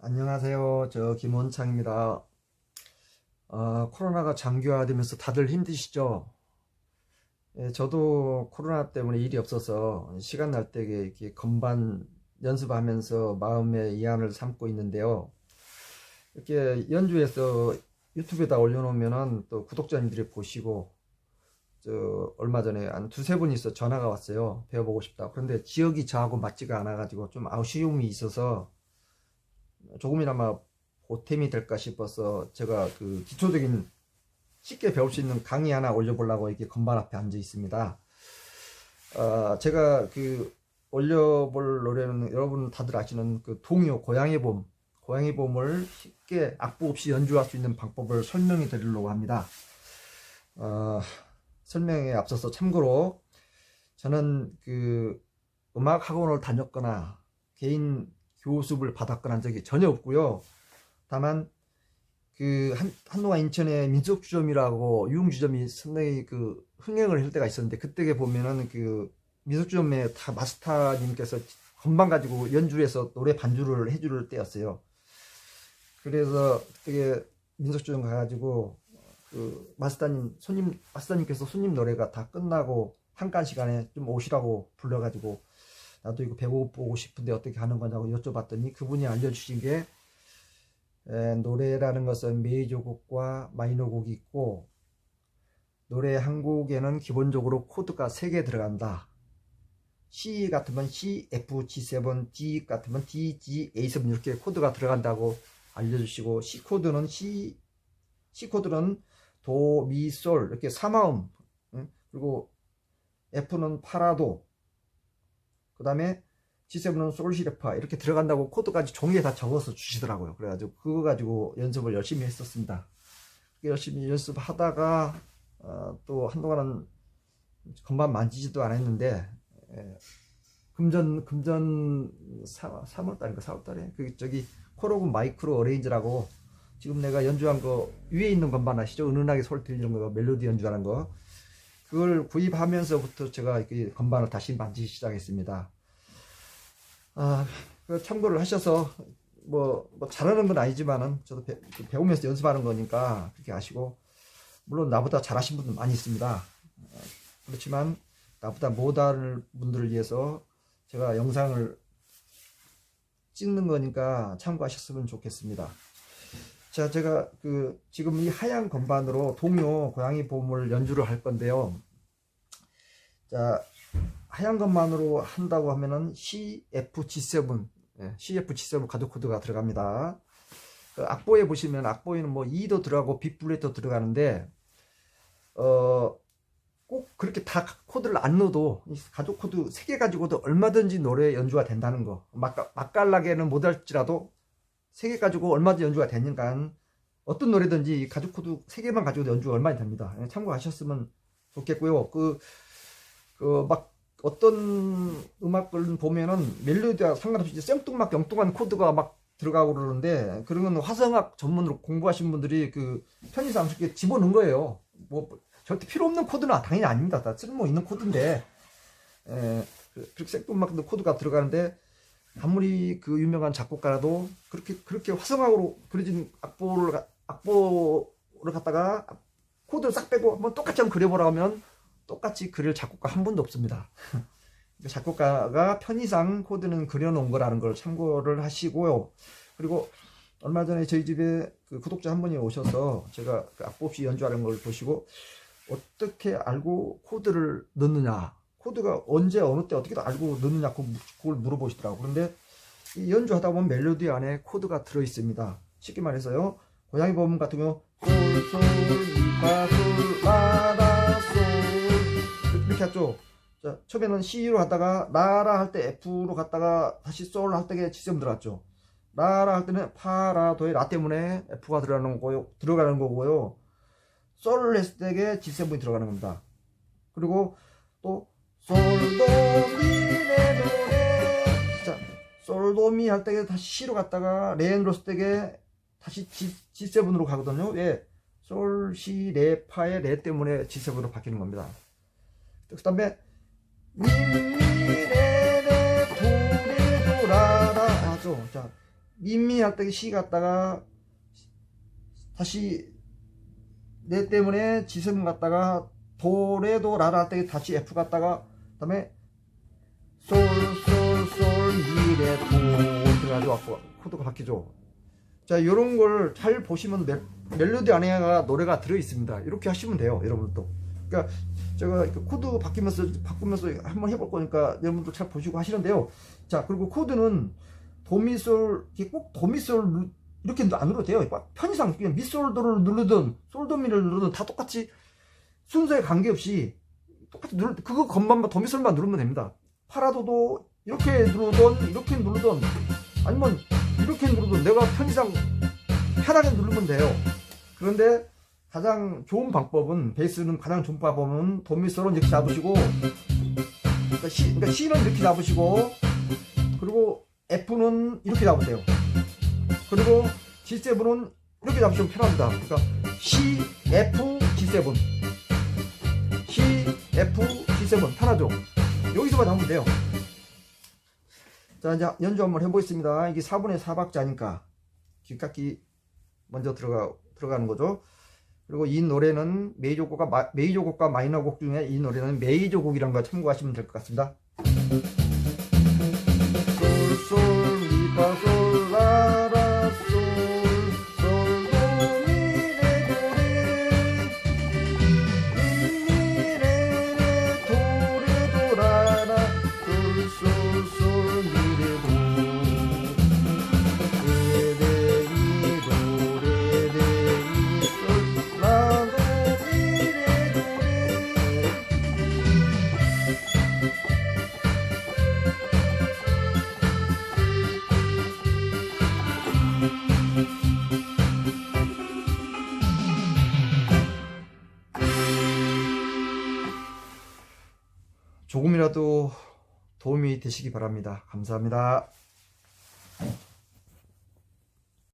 안녕하세요. 저 김원창입니다. 아, 코로나가 장기화되면서 다들 힘드시죠? 예, 저도 코로나 때문에 일이 없어서 시간 날 때 이렇게 건반 연습하면서 마음의 이안을 삼고 있는데요. 이렇게 연주해서 유튜브에다 올려놓으면은 또 구독자님들이 보시고 저 얼마 전에 한 두세 분이서 전화가 왔어요. 배워보고 싶다. 그런데 지역이 저하고 맞지가 않아가지고 좀 아쉬움이 있어서 조금이나마 보탬이 될까 싶어서 제가 그 기초적인 쉽게 배울 수 있는 강의 하나 올려보려고 이렇게 건반 앞에 앉아 있습니다. 어, 제가 그 올려볼 노래는 여러분 다들 아시는 그 동요 고양이 봄 고양이 봄을 쉽게 악보 없이 연주할 수 있는 방법을 설명해 드리려고 합니다. 어, 설명에 앞서서 참고로 저는 그 음악 학원을 다녔거나 개인 교습을 받았거나 한 적이 전혀 없고요. 다만 그 한, 한동안 인천에 민속주점이라고 유흥주점이 상당히 그 흥행을 할 때가 있었는데 그때 보면은 그 민속주점에 다 마스터님께서 건반 가지고 연주해서 노래 반주를 해줄 때였어요. 그래서 그때 민속주점 가가지고 그 마스터님 손님 마스터님께서 손님 노래가 다 끝나고 한간 시간에 좀 오시라고 불러가지고 나도 이거 배워보고 싶은데 어떻게 하는 거냐고 여쭤봤더니 그분이 알려주신 게 에, 노래라는 것은 메이저 곡과 마이너 곡이 있고 노래 한 곡에는 기본적으로 코드가 3개 들어간다. C 같으면 C, F, G7, D 같으면 D, G, A7 이렇게 코드가 들어간다고 알려주시고 C 코드는 C, C 코드는 도, 미, 솔 이렇게 3마음 그리고 F는 파라도 그 다음에 G7은 솔시레파 이렇게 들어간다고 코드까지 종이에 다 적어서 주시더라고요. 그래가지고 그거 가지고 연습을 열심히 했었습니다. 열심히 연습하다가 어, 또 한동안은 건반 만지지도 않았는데 예, 금전 금전 3, 3월 달인가 4월 달에 그 저기 코로군 마이크로 어레인지라고 지금 내가 연주한 거 위에 있는 건반 아시죠? 은은하게 소리 들리는 거 멜로디 연주하는 거 그걸 구입하면서부터 제가 이 건반을 다시 만지기 시작했습니다. 아, 그 참고를 하셔서 뭐, 뭐 잘하는 건 아니지만은 저도 배, 우면서 연습하는 거니까 그렇게 아시고 물론 나보다 잘하신 분들 많이 있습니다. 그렇지만 나보다 못하는 분들을 위해서 제가 영상을 찍는 거니까 참고하셨으면 좋겠습니다. 자, 제가 그 지금 이 하얀 건반으로 동요 고양이 봄을 연주를 할 건데요. 자, 하얀 것만으로 한다고 하면은 CFG7, 예, CFG7 가족 코드가 들어갑니다. 그 악보에 보시면 악보에는 뭐 E도 들어가고 B 플랫도 들어가는데 어, 꼭 그렇게 다 코드를 안 넣어도 가족 코드 3개 가지고도 얼마든지 노래 연주가 된다는 거. 맛, 맛깔나게는 못할지라도 3개 가지고 얼마든지 연주가 되니까 어떤 노래든지 가족 코드 3개만 가지고도 연주가 얼마나 됩니다. 예, 참고하셨으면 좋겠고요. 그, 그, 막, 어떤 음악을 보면은 멜로디와 상관없이 생뚱맞게 엉뚱한 코드가 막 들어가고 그러는데 건 화성학 전문으로 공부하신 분들이 그 편의상 그렇게 집어넣은 거예요. 뭐 절대 필요 없는 코드는 당연히 아닙니다. 다 쓸모 있는 코드인데 에, 그, 그렇게 생뚱맞게 코드가 들어가는데 아무리 그 유명한 작곡가라도 그렇게 그렇게 화성학으로 그려진 악보를 악보를 갖다가 코드를 싹 빼고 한번 똑같이 한번 그려보라 하면 똑같이 그릴 작곡가 한 분도 없습니다. 작곡가가 편의상 코드는 그려놓은 거라는 걸 참고를 하시고요. 그리고 얼마 전에 저희 집에 그 구독자 한 분이 오셔서 제가 그 악보 없이 연주하는 걸 보시고 어떻게 알고 코드를 넣느냐 코드가 언제 어느 때 어떻게 알고 넣느냐 그걸 물어보시더라고요. 그런데 연주하다 보면 멜로디 안에 코드가 들어 있습니다. 쉽게 말해서요. 고양이 보험 같은 경우 이렇게 했죠. 자, 처음에는 C로 갔다가 라라 할 때 F로 갔다가 다시 솔 할때 G7 들어갔죠. 라라 할 때는 파라도의 라 때문에 F가 들어가는 거고요. 들어가는 거고요. 솔을 했을 때에 G7이 들어가는 겁니다. 그리고 또 솔도미네 노래 자 솔도미 할 때 다시 C로 갔다가 레로 쓸 때에 다시 G, G7으로 가거든요. 왜? 솔, 시, 레, 파의 레 때문에 G7으로 바뀌는 겁니다. 그 다음에 미, 미, 레, 레, 도, 레, 도, 라, 라 하죠. 자, 미미 할 때 시 갔다가 다시 내 때문에 지승 갔다가 도레도 라라 할때 다시 F 갔다가 그 다음에 솔 솔 솔 미레 도 들어가지고 코드가 바뀌죠. 자 요런 걸 잘 보시면 멜, 멜로디 안에가 노래가 들어 있습니다. 이렇게 하시면 돼요, 여러분도. 그러니까 제가 코드 바뀌면서 바꾸면서 한번 해볼 거니까 여러분도 잘 보시고 하시는데요. 자 그리고 코드는 도미솔 이게 꼭 도미솔 누- 이렇게 안 눌러도 돼요. 막 편의상 그냥 미솔도를 누르든 솔도미를 누르든 다 똑같이 순서에 관계없이 똑같이 누를 그거 것만 도미솔만 누르면 됩니다. 파라도도 이렇게 누르든 이렇게 누르든 아니면 이렇게 누르든 내가 편의상 편하게 누르면 돼요. 그런데 가장 좋은 방법은 베이스는 가장 좋은 방법은 도미솔은 이렇게 잡으시고 그러니까, C, 그러니까 C는 이렇게 잡으시고 그리고 F는 이렇게 잡으세요. 그리고 G7은 이렇게 잡으시면 편합니다. 그러니까 C, F, G7 C, F, G7 편하죠. 여기서만 잡으면 돼요. 자 이제 연주 한번 해보겠습니다. 이게 4분의 4박자니까 귓깎이 먼저 들어가 들어가는 거죠. 그리고 이 노래는 메이저 곡과 마, 메이저 곡과 마이너 곡 중에 이 노래는 메이저 곡이라는 걸 참고하시면 될 것 같습니다. 조금이라도 도움이 되시기 바랍니다. 감사합니다.